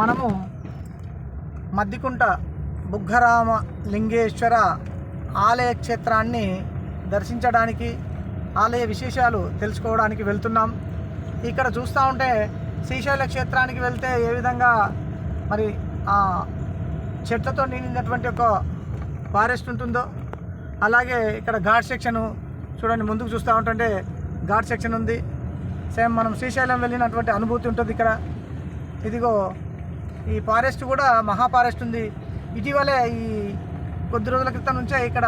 మనము మద్దికుంట బుగ్గరామ లింగేశ్వర ఆలయ క్షేత్రాన్ని దర్శించడానికి ఆలయ విశేషాలు తెలుసుకోవడానికి వెళ్తున్నాం. ఇక్కడ చూస్తూ ఉంటే శ్రీశైల క్షేత్రానికి వెళ్తే ఏ విధంగా మరి ఆ చెట్లతో నిండినటువంటి ఒక ఫారెస్ట్ ఉంటుందో అలాగే ఇక్కడ ఘాట్ సెక్షన్ చూడండి ముందుకు చూస్తూ ఉంటుంటే ఘాట్ సెక్షన్ ఉంది. సేమ్ మనం శ్రీశైలం వెళ్ళినటువంటి అనుభూతి ఉంటుంది ఇక్కడ. ఇదిగో ఈ ఫారెస్ట్ కూడా మహా ఫారెస్ట్ ఉంది. ఇటీవలే ఈ కొద్ది రోజుల క్రితం నుంచే ఇక్కడ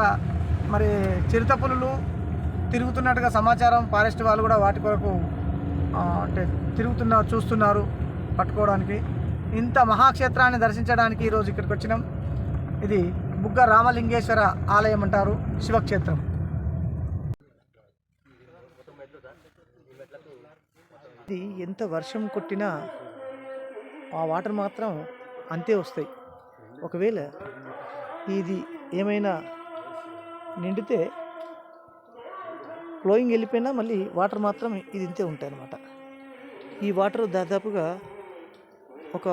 మరి చిరుత పులులు తిరుగుతున్నట్టుగా సమాచారం ఫారెస్ట్ వాళ్ళు కూడా వాటి కొరకు అంటే తిరుగుతున్నారు చూస్తున్నారు పట్టుకోవడానికి. ఇంత మహాక్షేత్రాన్ని దర్శించడానికి ఈరోజు ఇక్కడికి వచ్చినాం. ఇది బుగ్గ రామలింగేశ్వర ఆలయం అంటారు శివక్షేత్రం. ఇది ఎంత వర్షం కొట్టినా ఆ వాటర్ మాత్రం అంతే వస్తాయి. ఒకవేళ ఇది ఏమైనా నిండితే ఫ్లోయింగ్ వెళ్ళిపోయినా మళ్ళీ వాటర్ మాత్రం ఇది ఇంతే ఉంటాయి అన్నమాట ఈ వాటర్ దాదాపుగా ఒక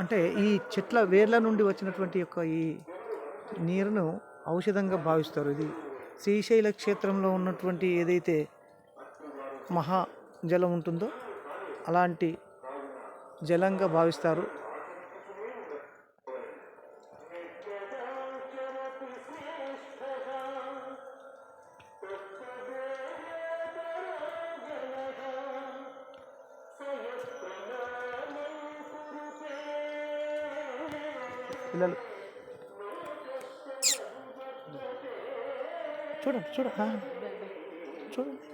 అంటే ఈ చెట్ల వేర్ల నుండి వచ్చినటువంటి యొక్క ఈ నీరును ఔషధంగా భావిస్తారు. ఇది శ్రీశైల క్షేత్రంలో ఉన్నటువంటి ఏదైతే మహా జలం ఉంటుందో అలాంటి జలంగా భావిస్తారు. పిల్లలు. చూడండి చూడ చూడండి.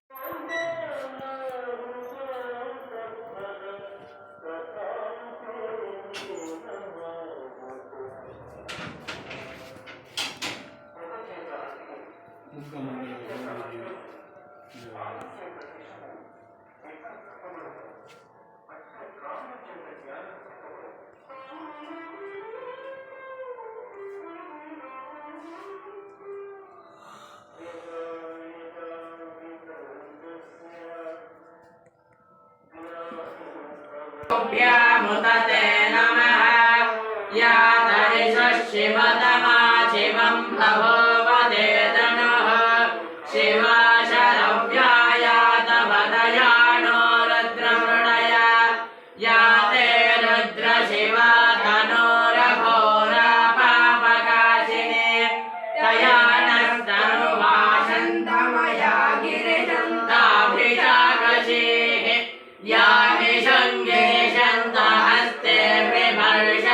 भ्यामुदते नमः या तरिषः शिवतमा शिवं बभूवदे धनुः शिवा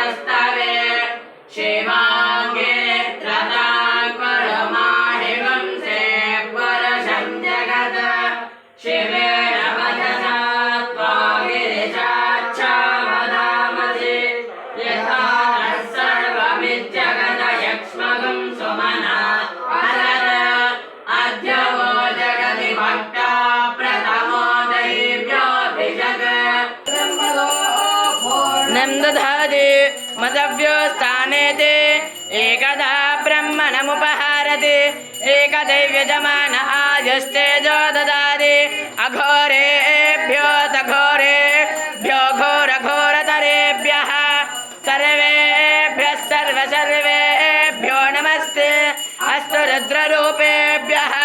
hasta नन्दधाति मदव्योस्थाने ते। एकदा ब्रह्मणमुपहारति। एकदैव्यजमान आजस्तेजो ददाति। अघोरेभ्यो तघोरेभ्यो घोरघोरतरेभ्यः। सर्वेभ्यः सर्वसर्वेभ्यो नमस्ते। अस्तु रुद्ररूपेभ्यः।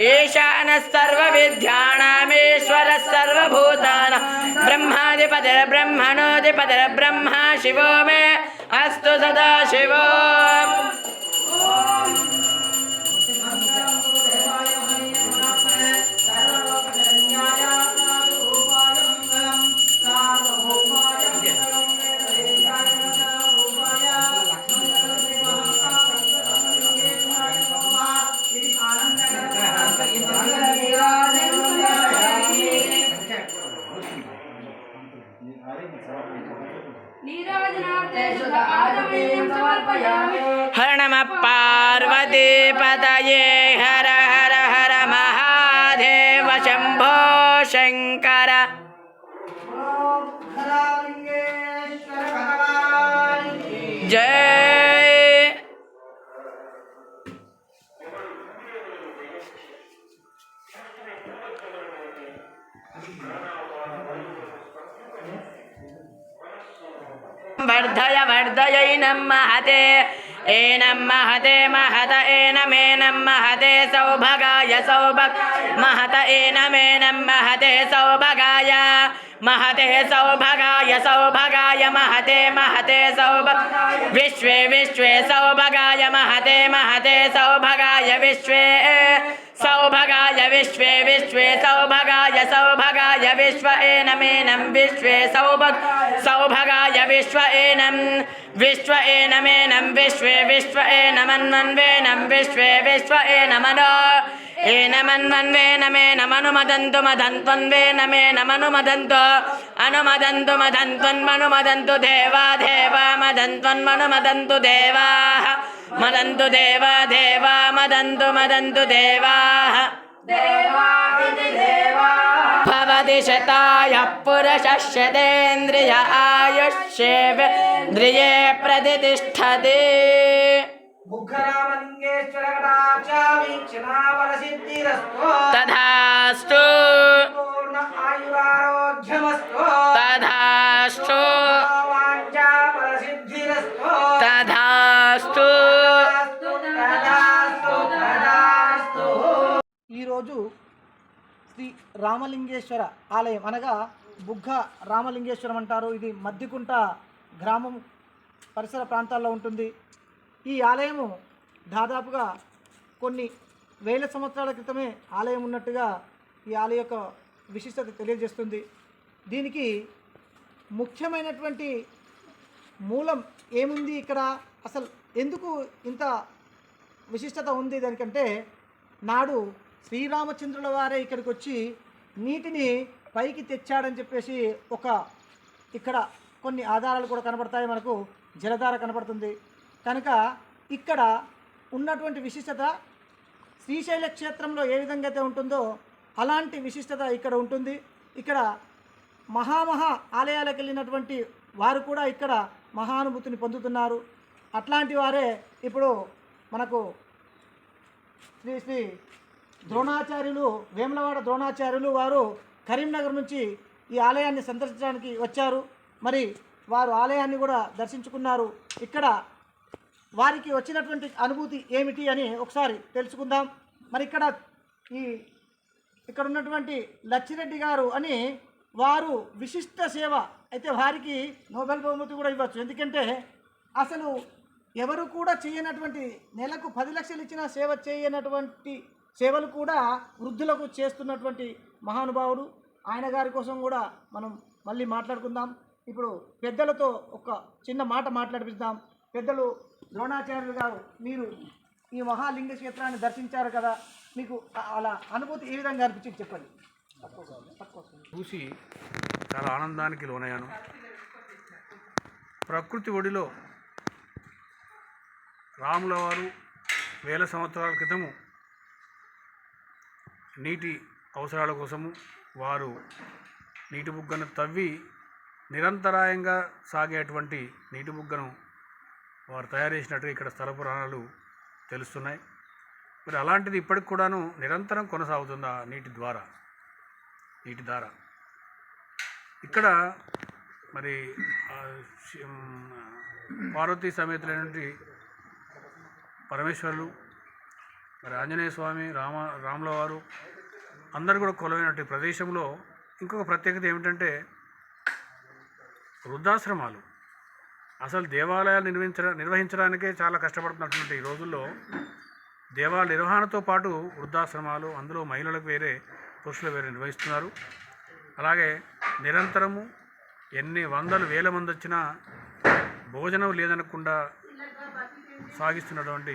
ईशानः सर्वविद्यानामीश्वरः सर्वभूतानां ब्रह्म शिवो मे। अस्तु सदा शिवो। हर नमः पार्वतीपतये हर हर हर महादेव शंभो शंकर जय वर्धयैनं महते, एनं महते, महत एनमेनं महते, सौभगाय, सौभग, महत एनमेनं महते, सौभगाय महते, सौभगाय सौभगाय, महते महते, सौभग, विश्वे विश्वे, सौभगाय, महते महते, सौभगाय, विश्वे सौभगाय विश्वे विश्वे सौभगाय सौभगाय विश्व एनमेनं विश्वे सौभग सौभगाय विश्व एनं विश्व एनमेनं विश्वे विश्व एनमन्वन्वेनं विश्वे विश्व एनमनो एनमन्वन्वेनमेनमनुमदन्तु मदन्त्वन्वेनमेनमनुमदन्तु अनुमदन्तु मदन्त्वन्मनुमदन्तु देवा देवा मदन्त्वन्मनुमदन्तु देवाः मदन्तु देवा देवा मदन्तु मदन्तु देवाः भवति शताय पुरुषः शतेन्द्रिय आयुष्येन्द्रिये प्रतिष्ठते బుగ్గరామలింగేశ్వర కటాక్ష వీక్షణావర సిద్ధిరస్తో तथास्तु పూర్ణ ఆయురారోగ్యమస్తో तथास्तु వాంఛాఫల సిద్ధిరస్తో तथास्तु ఈరోజు శ్రీ రామలింగేశ్వర ఆలయం అనగా బుగ్గ రామలింగేశ్వరం అంటారు. ఇది మద్దికుంట గ్రామం పరిసర ప్రాంతాల్లో ఉంటుంది. ఈ ఆలయము దాదాపుగా కొన్ని వేల సంవత్సరాల క్రితమే ఆలయం ఉన్నట్టుగా ఈ ఆలయ యొక్క విశిష్టత తెలియజేస్తుంది. దీనికి ముఖ్యమైనటువంటి మూలం ఏముంది ఇక్కడ? అసలు ఎందుకు ఇంత విశిష్టత ఉంది? దానికంటే నాడు శ్రీరామచంద్రుల వారే ఇక్కడికి వచ్చి నీటిని పైకి తెచ్చాడని చెప్పేసి ఒక ఇక్కడ కొన్ని ఆధారాలు కూడా కనబడతాయి మనకు. జలధార కనబడుతుంది. కనుక ఇక్కడ ఉన్నటువంటి విశిష్టత శ్రీశైల క్షేత్రంలో ఏ విధంగా అయితే ఉంటుందో అలాంటి విశిష్టత ఇక్కడ ఉంటుంది. ఇక్కడ మహామహా ఆలయాలకు వెళ్ళినటువంటి వారు కూడా ఇక్కడ మహానుభూతిని పొందుతున్నారు. అట్లాంటి వారే ఇప్పుడు మనకు శ్రీ శ్రీ ద్రోణాచార్యులు వేములవాడ ద్రోణాచార్యులు వారు కరీంనగర్ నుంచి ఈ ఆలయాన్ని సందర్శించడానికి వచ్చారు. మరి వారు ఆలయాన్ని కూడా దర్శించుకున్నారు. ఇక్కడ వారికి వచ్చినటువంటి అనుభూతి ఏమిటి అని ఒకసారి తెలుసుకుందాం. మరి ఇక్కడ ఈ ఇక్కడ ఉన్నటువంటి లచ్చిరెడ్డి గారు అని వారు విశిష్ట సేవ అయితే వారికి నోబెల్ బహుమతి కూడా ఇవ్వచ్చు. ఎందుకంటే అసలు ఎవరు కూడా చేయనటువంటి నెలకు పది లక్షలు ఇచ్చిన సేవ చేయనటువంటి సేవలు కూడా వృద్ధులకు చేస్తున్నటువంటి మహానుభావుడు. ఆయన గారి కోసం కూడా మనం మళ్ళీ మాట్లాడుకుందాం. ఇప్పుడు పెద్దలతో ఒక చిన్న మాట మాట్లాడిపిద్దాం. పెద్దలు ద్రోణాచార్యులు గారు మీరు ఈ మహాలింగ క్షేత్రాన్ని దర్శించారు కదా మీకు అలా అనుభూతి ఏ విధంగా అనిపించింది చెప్పండి. చూసి చాలా ఆనందానికి లోనయ్యాను. ప్రకృతి ఒడిలో రాముల వారు వేల సంవత్సరాల క్రితము నీటి అవసరాల కోసము వారు నీటి బుగ్గను తవ్వి నిరంతరాయంగా సాగేటువంటి నీటి బుగ్గను వారు తయారు చేసినట్టుగా ఇక్కడ స్థల పురాణాలు తెలుస్తున్నాయి. మరి అలాంటిది ఇప్పటికి కూడాను నిరంతరం కొనసాగుతుంది ఆ నీటి ద్వారా? నీటి ధార. ఇక్కడ మరి పార్వతీ సమేతులైనటువంటి పరమేశ్వరులు మరి ఆంజనేయ స్వామి రామ రాముల వారు అందరు కూడా కొలవైనటువంటి ప్రదేశంలో ఇంకొక ప్రత్యేకత ఏమిటంటే వృద్ధాశ్రమాలు. అసలు దేవాలయాలు నిర్వహించ నిర్వహించడానికే చాలా కష్టపడుతున్నటువంటి ఈ రోజుల్లో దేవాలయ నిర్వహణతో పాటు వృద్ధాశ్రమాలు అందులో మహిళలకు వేరే పురుషులు వేరే నిర్వహిస్తున్నారు. అలాగే నిరంతరము ఎన్ని వందలు వేల మంది వచ్చినా భోజనం లేదనకుండా సాగిస్తున్నటువంటి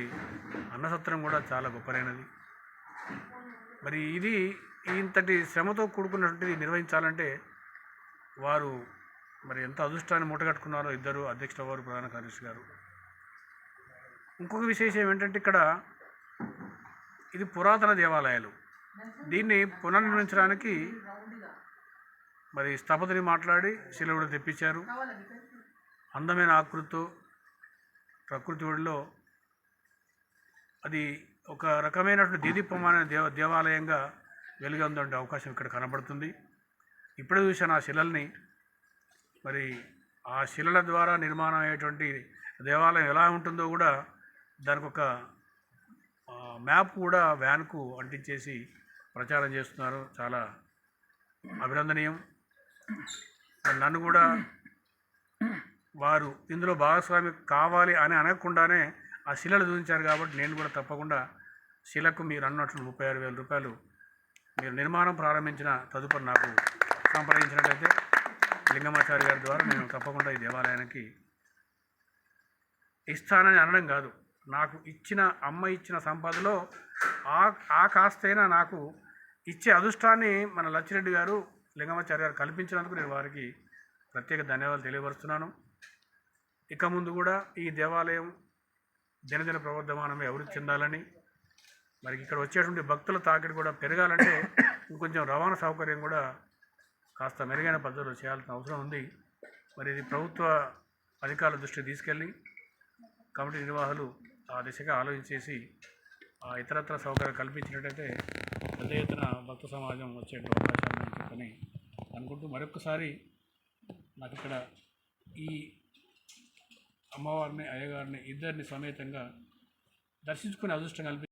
అన్నసత్రం కూడా చాలా గొప్పదైనది. మరి ఇది ఇంతటి శ్రమతో కూడుకున్నటువంటిది నిర్వహించాలంటే వారు మరి ఎంత అదృష్టాన్ని మూటగట్టుకున్నారో ఇద్దరు అధ్యక్షుల వారు ప్రధాన కార్యదర్శి గారు. ఇంకొక విశేషం ఏంటంటే ఇక్కడ ఇది పురాతన దేవాలయాలు. దీన్ని పునర్నిర్మించడానికి మరి స్థపతిని మాట్లాడి శిలువుడు తెప్పించారు. అందమైన ఆకృతితో ప్రకృతి ఒడిలో అది ఒక రకమైనటువంటి దీదీప్యమైన దేవ దేవాలయంగా వెలుగొందే అవకాశం ఇక్కడ కనబడుతుంది. ఇప్పుడే చూసాను ఆ శిలల్ని. మరి ఆ శిలల ద్వారా నిర్మాణం అయ్యేటువంటి దేవాలయం ఎలా ఉంటుందో కూడా దానికి ఒక మ్యాప్ కూడా వ్యాన్కు అంటించేసి ప్రచారం చేస్తున్నారు. చాలా అభినందనీయం. నన్ను కూడా వారు ఇందులో భాగస్వామి కావాలి అని అనకుండానే ఆ శిలలు చూపించారు కాబట్టి నేను కూడా తప్పకుండా శిలకు మీరు అన్నట్లు ముప్పై ఆరు వేల రూపాయలు మీరు నిర్మాణం ప్రారంభించిన తదుపరి నాకు సంప్రదించినట్లయితే లింగమాచారి గారి ద్వారా నేను తప్పకుండా ఈ దేవాలయానికి ఇస్తానని అనడం కాదు. నాకు ఇచ్చిన అమ్మ ఇచ్చిన సంపదలో ఆ ఆ కాస్తైనా నాకు ఇచ్చే అదృష్టాన్ని మన లచ్చిరెడ్డి గారు లింగమాచారి గారు కల్పించినందుకు నేను వారికి ప్రత్యేక ధన్యవాదాలు తెలియపరుస్తున్నాను. ఇక ముందు కూడా ఈ దేవాలయం దినదిన ప్రవర్ధమానమే అభివృద్ధి చెందాలని మరి ఇక్కడ వచ్చేటువంటి భక్తుల తాకిడి కూడా పెరగాలంటే ఇంకొంచెం రవాణా సౌకర్యం కూడా కాస్త మెరుగైన పద్ధతిలో చేయాల్సిన అవసరం ఉంది. మరి ఇది ప్రభుత్వ అధికారుల దృష్టికి తీసుకెళ్ళి కమిటీ నిర్వాహకులు ఆ దిశగా ఆలోచించేసి ఆ ఇతరత్ర సౌకర్యం కల్పించినట్టయితే పెద్ద ఎత్తున భక్త సమాజం వచ్చే అవకాశాలు అని చెప్పని అనుకుంటూ మరొకసారి నాకు ఇక్కడ ఈ అమ్మవారిని అయ్యగారిని ఇద్దరిని సమేతంగా దర్శించుకునే అదృష్టం కల్పి